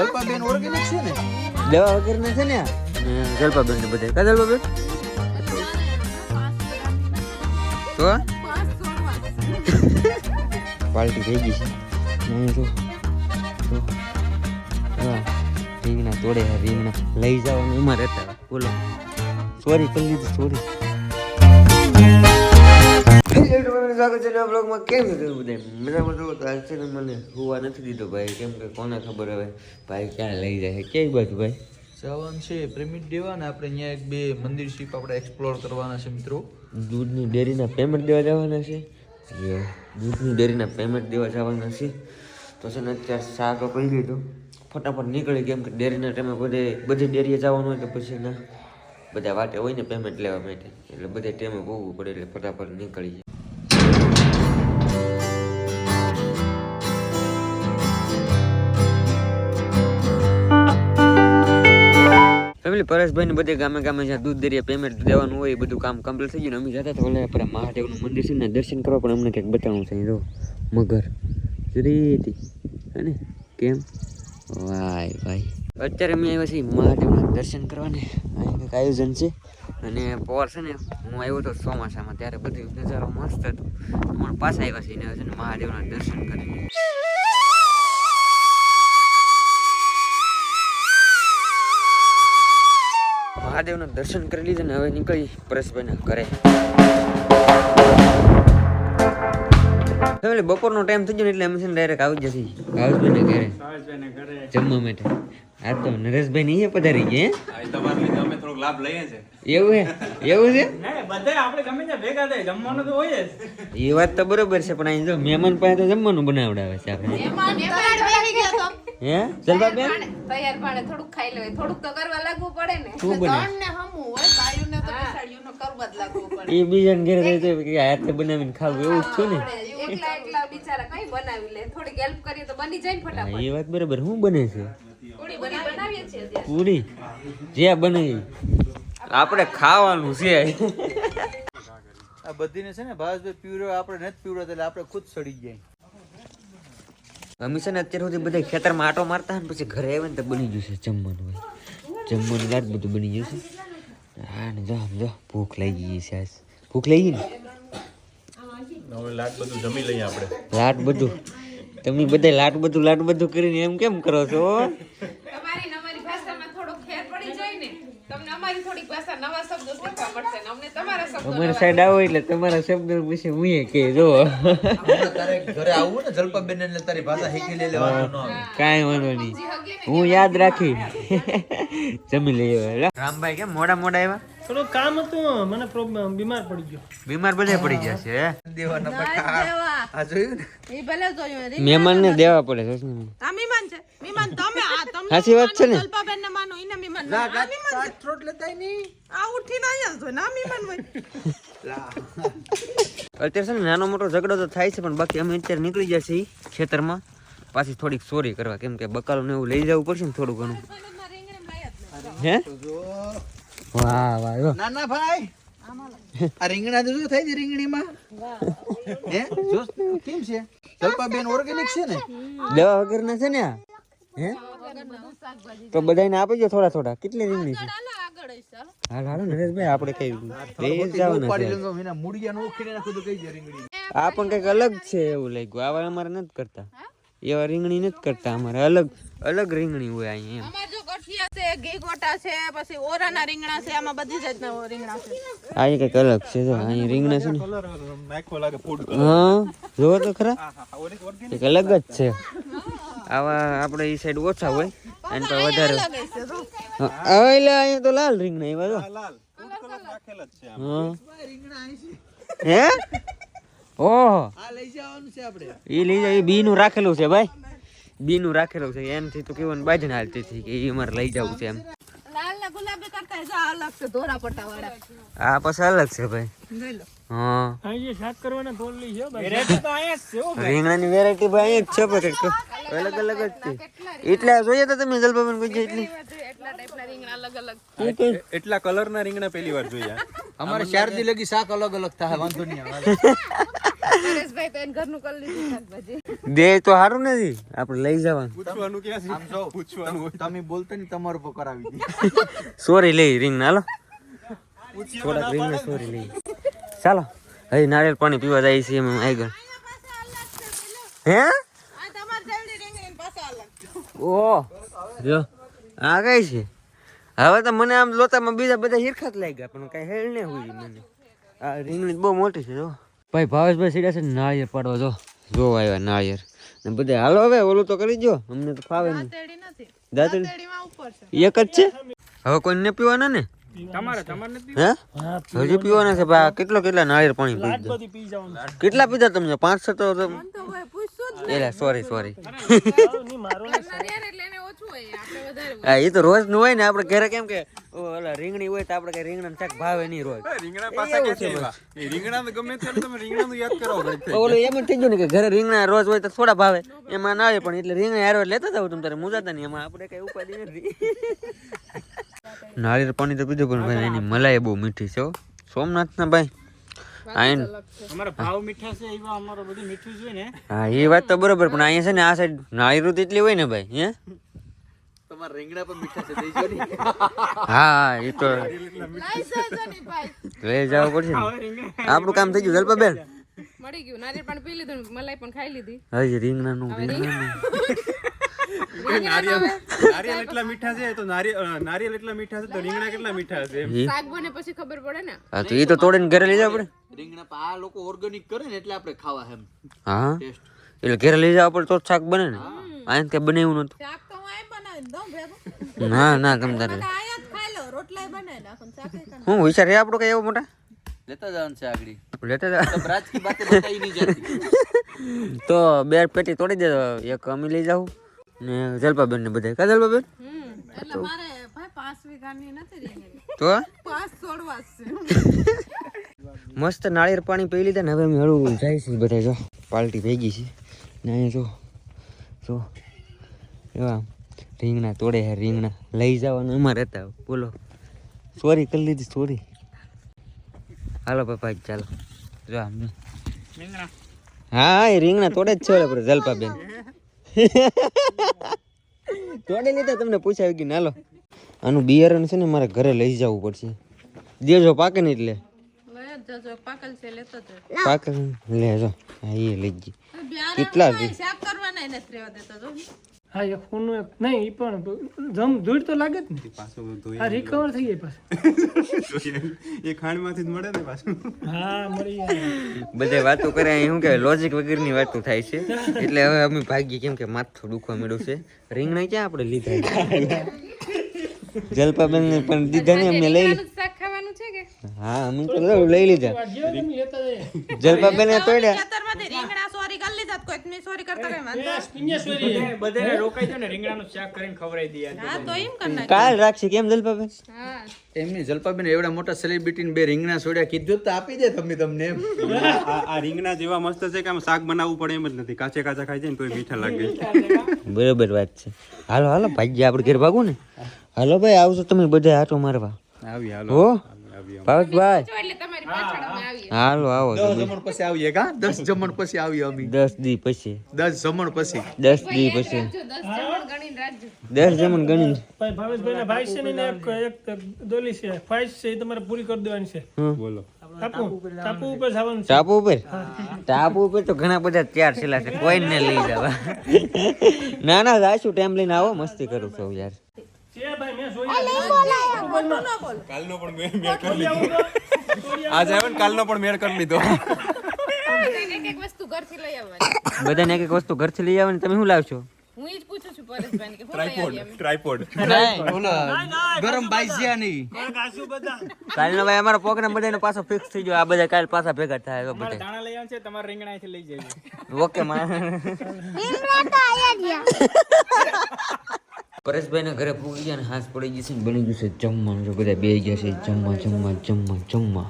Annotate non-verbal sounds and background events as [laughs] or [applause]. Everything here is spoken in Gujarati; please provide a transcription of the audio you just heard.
જલપાબેન ઓર્ગેનિક છે ને? દવા વગરના છે ને જલપાબેન ને બધે કા જલપાબેન? તો? પાર્ટી થઈ ગઈ છે. નહીં તો રીંગણા તોડે રીંગણા. લઈ જાઓ ને ઉમર રહેતા બોલો. સોરી કરી લીધું સોરી સ્વાગત છે બ્લોગમાં કેમ છે તમે બધા? મજામાં તો આજ છે ને મને હોવા નથી દીધો ભાઈ. કેમ કે કોને ખબર હવે ભાઈ ક્યાં લઈ જાય કઈ બાજુ ભાઈ? જવાનું છે પ્રેમિટ દેવાના આપણે અહીંયા એક બે મંદિર શીપ આપણે એક્સપ્લોર કરવાના છે મિત્રો. દૂધની ડેરીના પેમેન્ટ દેવા જવાના છે? દૂધની ડેરીના પેમેન્ટ દેવા જવાના છે. તો છે ને અત્યારે શાક કહી દીધું ફટાફટ નીકળી. કેમ કે ડેરીના ટાઈમે બધે બધી ડેરીએ જવાનું હોય તો પછી ના. બધા વાટે હોય ને પેમેન્ટ લેવા માટે. એટલે બધે ટાઈમે ભોગવું પડે એટલે ફટાફટ નીકળી જાય. ફેમિલી પરેશભાઈ ને બધે ગામે ગામે જ્યાં દૂધ દરિયા પેમેન્ટ દેવાનું હોય એ બધું કામ કમ્પ્લીટ થઈ ગયું અમે જતા હતા ઓલા પેલા મહાદેવનું મંદિર છે ને, દર્શન કરવા પણ અમને કંઈક બતાવવું છે. જો, મગર. જરીથી હે કેમ? વાય ભાઈ અત્યારે અમે આવ્યા છીએ મહાદેવના દર્શન કરવાને. અહીં કંઈક આયોજન છે. અને પોર છે ને હું આવ્યો હતો ચોમાસામાં ત્યારે બધું નજારો મસ્ત હતો. પણ પાછા આવ્યા છીએ ને છે ને મહાદેવના દર્શન કરીને. મહાદેવના દર્શન કરી લીધા ને હવે નીકળી પરેશભાઈના ઘરે. ફેમિલી બપોરનો ટાઈમ થઈ ગયો એટલે અમે છે ડાયરેક્ટ આવી જશે ભાવેશભાઈને ઘરે. જમવા માટે. આ તો નરેશભાઈ નહીં પધારી ગયા હે? તમારે લીધે અમે થોડોક લાભ લઈએ છે. એવું હે? એવું છે? નહીં આપણે ગમે ત્યાં ભેગા થાય જમવાનું તો હોય જ. એ વાત તો બરોબર છે પણ અહીં જો મહેમાન પાસે તો જમવાનું બનાવડાવે છે આપણે. હે? જલબાબેન તૈયાર પાણે થોડુંક ખાઈ લેવાય. થોડુંક તો કરવા લાગવું પડે ને. શું બને ને હમું હોય બાયુને તો બેસાડ્યું કરવા જ લાગવું પડે. એ બીજાને ઘરે રહે છે કે હાથે બનાવીને ખાવું એવું જ છું ને. એકલા એકલા બિચારા કઈ બનાવી લે. થોડીક હેલ્પ કરીએ તો બની જાય ને ફટાફટ એ વાત બરોબર. શું બને છે? પૂરી જે બને આપણે ખાવાનું છે. આ બધીને છે ને ભાવેશભાઈ પીવડો આપણે નથી પીવડો એટલે આપણે ખુદ સડી જાય અમે છે ને અત્યાર સુધી બધા ખેતરમાં આટો મારતા હોય ને પછી ઘરે આવે ને તો બની જશે જમવાનું હોય. જમવાનું રાત બધું બની જશે. હા ને જો જો ભૂખ લાગી ગઈ છે આજ. ભૂખ લાગી ને? હવે લાટ બધું જમી લઈએ આપણે. લાટ બધું. તમે બધા લાટ બધું લાટ બધું કરીને એમ કેમ કરો છો? તમારી ને અમારી ભાષામાં થોડો ફેર પડી જાય ને તમને અમારી થોડીક ભાષા નવા શબ્દો શીખવા પડશે ને અમને તમારા શબ્દો અમારી સાઈડ આવો એટલે તમારા શબ્દો પછી હું કે જો તારે ઘરે આવું ને જલપાબેન એટલે તારી ભાષા શીખી લે લેવાનું ન કાંઈ વાંધો નહીં. હું યાદ રાખી. જમી લઈએ રામભાઈ કેમ મોડા મોડા આવ્યા? થોડું કામ હતું મને પ્રોબ્લેમ બીમાર પડી ગયો. બીમાર બધા પડી ગયા છે દેવાના બટા આ જોયું ને? એ ભલે જોયું મહેમાન ને દેવા પડે છે મીમાન છે. મહેમાન તમે આ તમે સાચી વાત છે ને? માનો લેતાય આ તો ના [laughs] અત્યારે છે ને નાનો મોટો ઝઘડો તો થાય છે પણ બાકી અમે અત્યારે નીકળી જાય છે ખેતરમાં. પાછી થોડીક ચોરી કરવા કેમ કે બકાલો ને એવું લઈ જવું પડશે ને થોડું ઘણું. હે? વાહ વાહ. નાના ભાઈ આ રીંગણા તો શું થાય છે રીંગણીમાં. હે? જો કેમ છે? જલપાબેન ઓર્ગેનિક છે ને? દવા વગરના છે ને આ? હે? તો બધાને આપી દો થોડા થોડા. કેટલી રીંગણી છે? હાલ હાલો. નરેશભાઈ આપણે કઈ રેસ જવાના આ પણ કંઈક અલગ છે એવું લાગ્યું. આવા અમારે નથી કરતા. એવા રીંગણી નથી કરતા અમારે. અલગ અલગ રીંગણી હોય અહીંયા એમ. જો ગઠિયા છે ઘી ગોટા છે પછી ઓરાના રીંગણા છે આમાં બધી જાતના રીંગણા છે. આ કંઈક અલગ છે જો અહીંયા રીંગણા છે. આવા આપણે એ સાઈડ ઓછા હોય. અને તો વધારે. હવે એટલે અહીંયા તો લાલ રીંગણા છે આમ. હા. હે? ઓહો. એ લઈ જાવ એ બી નું રાખેલું છે ભાઈ. બી નું રાખેલું છે. એમથી તો કેવું બાજન હાલતી હતી કે એ અમારે લઈ જવું છે એમ. લાલ ને ગુલાબી કરતા જા અલગ છે ધોરા પટ્ટા વાળા. આ પછી અલગ છે ભાઈ. હા. લઈ છે વેરાયટી ભાઈ. અહીંયા જ છે. અલગ અલગ જ છે. એટલે જોઈએ તો તમે જલપાબેન કોઈ છે એટલી એટલા કલર રીંગણા અલગ અલગ. શું કઈ? એટલા કલરના રીંગણા પહેલી વાર જોયા. અમારે શારદી લગી શાક અલગ અલગ થાય વાંધો નહીં દે તો સારું નથી આપણે લઈ જવાનું. પૂછવાનું ક્યાં છે? પૂછવાનું તમે બોલતા ને તમારું પર કરાવી દી સોરી લઈ રિંગ ના લો થોડાક રિંગ ને સોરી લઈ. ચાલો. હવે નારિયેળ પાણી પીવા જાય છે એમ આગળ. હે? ઓ જો. આ કઈ છે? હવે તો મને આમ લોતામાં બીજા બધા હિરખાત લાગ્યા પણ કઈ હેલ ને હોય મને. આ રીંગણી બહુ મોટી છે જો. ભાઈ ભાવેશભાઈ સીડા છે ને નાળિયેર પાડવા જો. જો આવ્યા નાળિયેર. ને બધા હાલો હવે ઓલું તો કરી જો અમને તો ફાવે નહીં. દાતરી દાંતડી? એક જ છે? હવે કોઈ ને પીવાના ને? તમારે તમારે હે? હજી પીવાના છે ભાઈ કેટલો કેટલા નાળિયેર પાણી પી દીધું. બધી પી જવાનું. કેટલા પીધા તમને? પાંચ છ તો એલા સોરી સોરી. હા એ તો રોજનું હોય ને આપણે ઘરે કેમ કે ઓલા રીંગણી હોય તો આપણે કઈ રીંગણા શાક ભાવે નહીં રોજ. રીંગણા પાછા કે છે રીંગણા તો ગમે ત્યારે તમે રીંગણાનું યાદ કરો ઓલો એમ જ થઈ ગયું ને કે ઘરે રીંગણા રોજ હોય તો થોડા ભાવે. એમાં ના આવે પણ એટલે રીંગણા હારો લેતા જાવ તમે તારે મુજાતા નહીં. એમાં આપણે કઈ ઉપાધિ નથી. [laughs] નાળિયેર પાણી તો પીધું પણ ભાઈ એની મલાઈ બહુ મીઠી છે હો. સોમનાથના ભાઈ. આઈન અમારો ભાવ મીઠા છે એવા અમારો બધું મીઠું જોઈએ ને. હા એ વાત તો બરોબર પણ અહીંયા છે ને આ સાઈડ નાળી રૂત એટલી હોય ને ભાઈ હે? તમારા રીંગણા પણ મીઠા છે દેજો ને. હા એ તો લાઈ જવું પડશે ને. આપણું કામ થઈ ગયું જલ્પા બેન મળી ગયું નારિયેળ પાણી પી લીધું મલાઈ પણ ખાઈ લીધી. હજી રીંગણાનું રીંગણાનું. નારિયેળ નારિયેલ એટલા મીઠા છે તો નારિયેળ એટલા મીઠા છે તો રીંગણા કેટલા મીઠા છે શાક બને પછી ખબર પડે ને. હા તો એ તો તોડીને ઘરે લઈ જાવ આપણે. રીંગણા આ લોકો ઓર્ગેનિક કરે ને એટલે આપણે ખાવા એમ. હા? એટલે ઘરે લઈ જાવ આપણે તો શાક બને ને. આયન કે બને એવું નતું શાક તો આય બનાવી દઉં ભેગું. ના ના ગમતા નહીં. આયા ખાઈ લો રોટલા બનાવી નાખો શાક હું વિચાર આપણો કઈ એવો મોટા? લેતા જવાનું છે આગળ. લેતા જાવ બ્રાજ કી બાતે બતાઈ નહીં જતી. [laughs] તો બે પેટી તોડી દેજો. એક અમે લઈ જાઉં. ને જલપાબેન ને બધા કા જલપાબેન? એટલે મારે ભાઈ પાંચ વીઘાની નથી રીંગણી તો પાંચ છોડવા છે મસ્ત નાળિયેર પાણી પી લીધા ને હવે અમે હળવું જાય છે બધા જો. પાલટી ભેગી છે. ને અહીંયા જો જો. એવા રીંગણા તોડે હે રીંગણા. લઈ જવાનું અમારે હતા બોલો. સોરી કરી લીધી સોરી હાલો પપ્પા ચાલો. જો આમ હા એ રીંગણા તોડે જ છે જલપાબેન. [laughs] તોડી લીધા તમને પૂછાવી કે નાલો. આનું બિયારણ છે ને મારે ઘરે લઈ જવું પડશે. દેજો પાકે ને એટલે. પાકલ છે લેતો જ પાકે લે હા એ લઈ ગઈ. કેટલા? શાક કરવાના નથી રહેવા દેતો જો. હા એ ખૂનું એક નહીં એ પણ જમ ધૂળ તો લાગે જ ને. પાછું ધોઈ આ રિકવર થઈ જાય પાછું. એ ખાંડમાંથી જ મળે ને પાછું. હા મળી જાય. બધે વાતો કરે અહીં શું કે લોજિક વગરની વાતો થાય છે. એટલે હવે અમે ભાગીએ કેમ કે માથું દુખવા મળ્યું છે. રીંગણા ક્યાં આપણે લીધા? જલપાબેન ને પણ દીધા ને અમને લઈ રીંગણાનું શાક ખાવાનું છે કે? હા અમે તો લઈ- લીધા. જલપાબેન તોડ્યા ખેતરમાંથી રીંગણા સોરી કરી લીધા તો કોઈ નહીં સોરી કરતા કઈ વાંધો બધાને રોકાઈ ને રીંગણાનું શાક કરીને ખવડાવી દઈએ હા તો. એમ કરી કાલ રાખશે કેમ જલપાબેન? હા. એમની જલપાબેન એવડા મોટા સેલિબ્રિટી બે રીંગણા છોડ્યા કીધું તો આપી દે તમે તમને એમ. આ આ રીંગણા જેવા મસ્ત છે કે આમ શાક બનાવવું પડે એમ જ નથી. કાચે કાચા ખાઈ જાય ને તોય મીઠા લાગે. બરોબર વાત છે. હાલો હાલો ભાઈ આપણે ઘેર ભાગું ને. હાલો ભાઈ આવશો તમે બધા આટો મારવા. આવી હાલો. હો? આવી ભાવેશભાઈ જો એટલે તમારી પાછળ અમે આવીએ. હાલો આવો દસ જમણ પછી આવીએ કા? દસ જમણ પછી આવીએ અમે. દસ દી પછી. દસ જમણ પછી. દસ દી પછી. દસ જમણ ગણીને રાખજો. દસ જમણ ગણી ભાઈ ભાવેશભાઈ ભાઈ છે ને એક એક દોલી છે. ફાઈસ છે એ તમારે પૂરી કરી દેવાની છે. બોલો. ટાપુ ટાપુ ઉપર ટાપુ ઉપર? તો ઘણા બધા તૈયાર છેલા છે. કોઈને લઈ જવા. ના ના જાશું. ટાઈમ લઈને આવો. મસ્તી કરું છું યાર. છે ભાઈ મેં જોઈ કાલનો પણ મેળ મેળ કરી લીધો. આજે આવે ને કાલનો પણ મેળ કરી લીધો. એક એક વસ્તુ ઘરથી લઈ બધાને એક એક વસ્તુ ઘરથી લઈ આવે ને તમે શું લાવશો? હું જ પૂછું છું પરેશભાઈને કે હું લઈ આવીએ અમે ટ્રાયપોડ ઓલો ગરમ બાઈસિયા નહીં. કાશું બધા? કાલનો ભાઈ અમારો પ્રોગ્રામ બધાને પાછો ફિક્સ થઈ ગયો. આ બધા કાલ પાછા ભેગા થાય તો બધા. દાણા લઈ આવશે તમારે રીંગણા અહીંથી લઈ જઈએ. ઓકે માં ના ઘરે પૂગી ગયા ને હાથ પડી ગઈ છે ને બની ગયું છે જમવાનું. જો બધા બે ગયા છે જમવા જમવા જમવા જમવા.